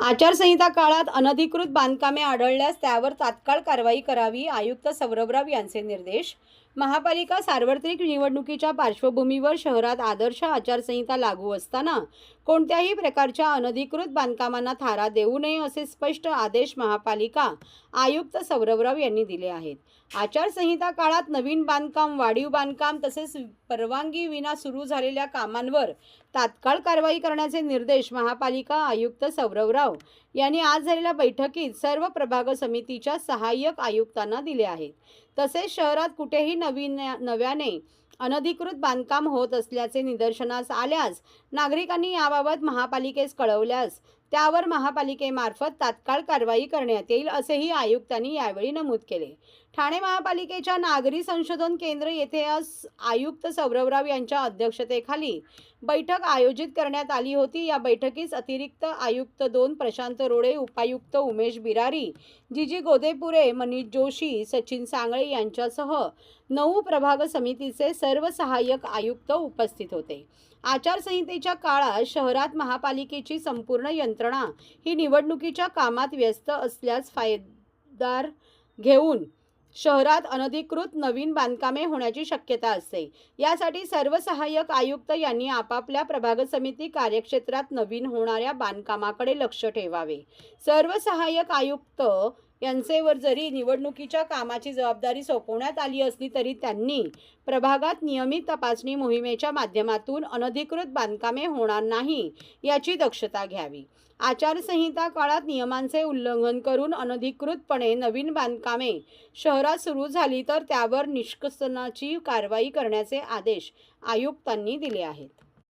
आचारसंहिता काळात अनधिकृत बांधकामे आढळल्यास त्यावर तात्काळ कारवाई करावी आयुक्त सौरभराव यांचे निर्देश. महापालिका सार्वत्रिक निवडणुकीच्या पार्श्वभूमीवर शहरात आदर्श आचारसंहिता लागू असताना कोणत्याही प्रकारच्या अनधिकृत बांधकामांना थारा देऊ नये असे स्पष्ट आदेश महापालिका आयुक्त सौरभराव यांनी दिले आहेत. आचारसंहिता काळात नवीन बांधकाम वाढीव बांधकाम तसेच परवानगी विना सुरू झालेल्या कामांवर तात्काळ कारवाई करण्याचे निर्देश महापालिका आयुक्त सौरभराव यांनी आज झालेल्या बैठकीत सर्व प्रभाग समितीच्या सहाय्यक आयुक्तांना दिले आहेत. तसेच शहरात कुठेही नवीन नव्याने अनधिकृत बांधकाम होत असल्याचे निदर्शनास आल्यास नागरिकांनी याबाबत महापालिकेस कळवल्यास त्यावर महापालिकेमार्फत तात्काळ कारवाई करण्यात येईल असेही आयुक्तांनी यावेळी नमूद केले. ठाणे महापालिकेच्या नागरी संशोधन केंद्र येथे आज आयुक्त सौरवराव यांच्या अध्यक्षतेखाली बैठक आयोजित करण्यात आली होती. या बैठकीस अतिरिक्त आयुक्त दोन प्रशांत रोडे उपायुक्त उमेश बिरारी जीजी गोदेपुरे मनीष जोशी सचिन सांगळे यांच्यासह नऊ प्रभाग समितीचे सर्व सहाय्यक आयुक्त उपस्थित होते. आचारसंहितेच्या काळात शहरात महापालिकेची संपूर्ण यंत्र यंत्रणा ही निवडणुकीच्या कामात व्यस्त असल्यास फायदार घेऊन शहरात अनधिकृत नवीन बांधकामे होण्याची शक्यता असते. यासाठी सर्व सहाय्यक आयुक्त यांनी आपापल्या प्रभाग समिती कार्यक्षेत्रात नवीन होणाऱ्या बांधकामाकडे लक्ष ठेवावे. सर्व सहाय्यक आयुक्त यांचेवर जरी निवडणुकीच्या कामाची जबाबदारी सोपवण्यात आली असली तरी त्यांनी प्रभागात नियमित तपासणी मोहिमेच्या माध्यमातून अनधिकृत बांधकामे होणार नाही याची दक्षता घ्यावी. आचारसंहिता काळात नियमांचे उल्लंघन करून अनधिकृतपणे नवीन बांधकामे शहरात सुरू झाली तर त्यावर निष्कसनाची कारवाई करण्याचे आदेश आयुक्तांनी दिले आहेत.